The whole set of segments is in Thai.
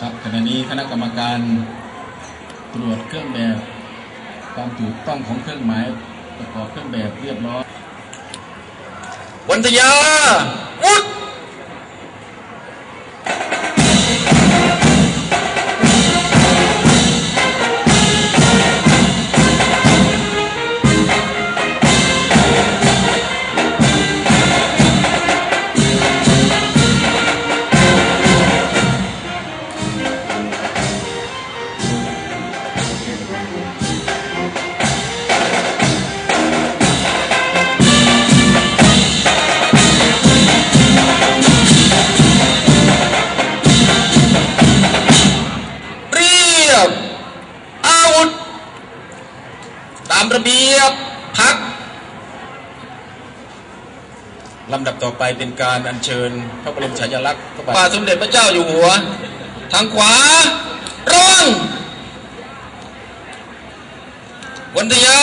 ครับขณะนี้คณะกรรมการตรวจเครื่องแบบ ความถูกต้องของเครื่องหมายประกอบเครื่องแบบเรียบร้อยวันทยา ลำดับต่อไปเป็นการอัญเชิญพระบรมฉายาลักษณ์พระบาทสมเด็จพระเจ้าอยู่หัว ทางขวาระวังวันทยา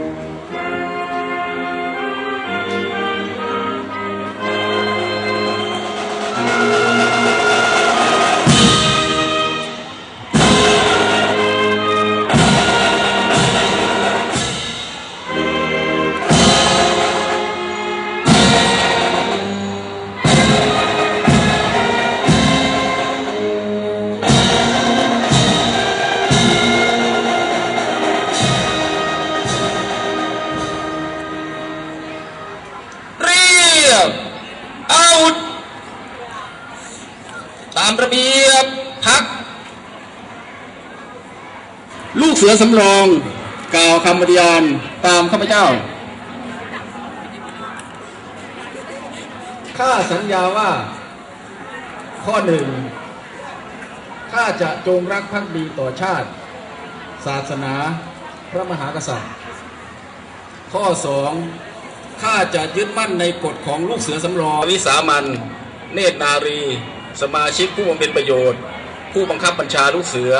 เเสือสำรอง กล่าวคำปฏิญาณตามข้าพเจ้า ข้าสัญญาว่า ข้อหนึ่ง ข้าจะจงรักภักดีต่อชาติ ศาสนาพระมหากษัตริย์ ข้อสองข้าจะยึดมั่นในกฎของลูกเสือสำรองวิสามันเนตรนารี สมาชิกผู้บำเพ็ญประโยชน์ ผู้บังคับบัญชาลูกเสือ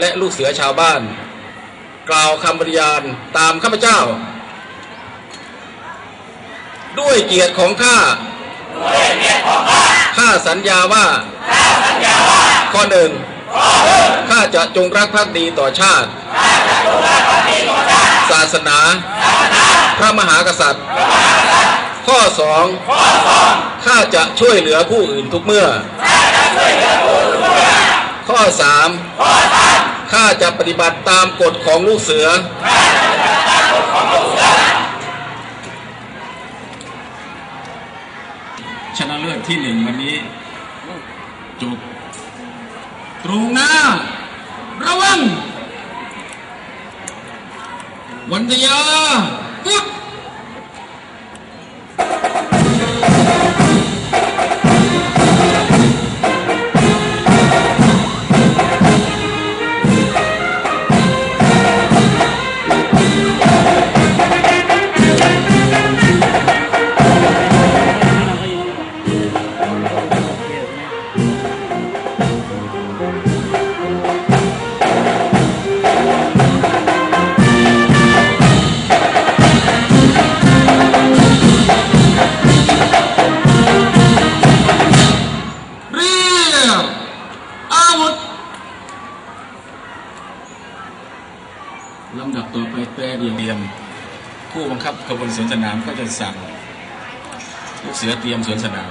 และลูกเสือชาวบ้าน กล่าวคำปฏิญาณตามข้าพเจ้า ด้วยเกียรติของข้าข้าสัญญาว่าข้อหนึ่งข้าจะจงรักภักดีต่อชาติ ศาสนา พระมหากษัตริย์ ข้อสองข้าจะช่วยเหลือผู้อื่นทุกเมื่อ ข้อสามข้าจะปฏิบัติตามกฎของลูกเสือ ชนะเลิศที่หนึ่งวันนี้จบตรงหน้า ระวัง วันทยาพุทธ แตรเดียวเดียม ผู้บังคับกระบวนสวนสนามก็จะสั่งลูกเสือเตรียมสวนสนาม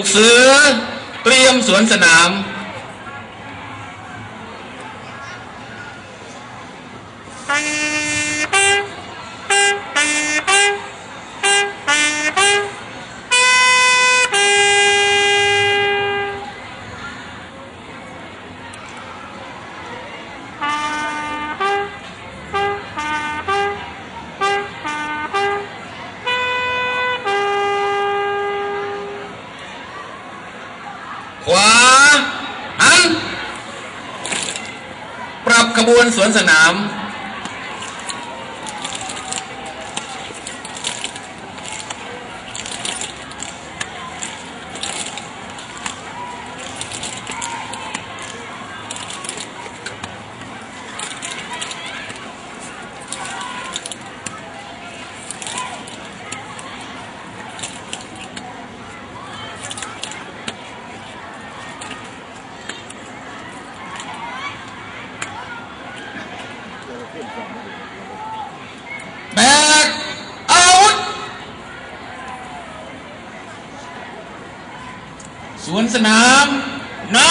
ลูกเสือเตรียมสวนสนาม วนสนาม นสนาม น้า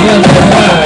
Valeu,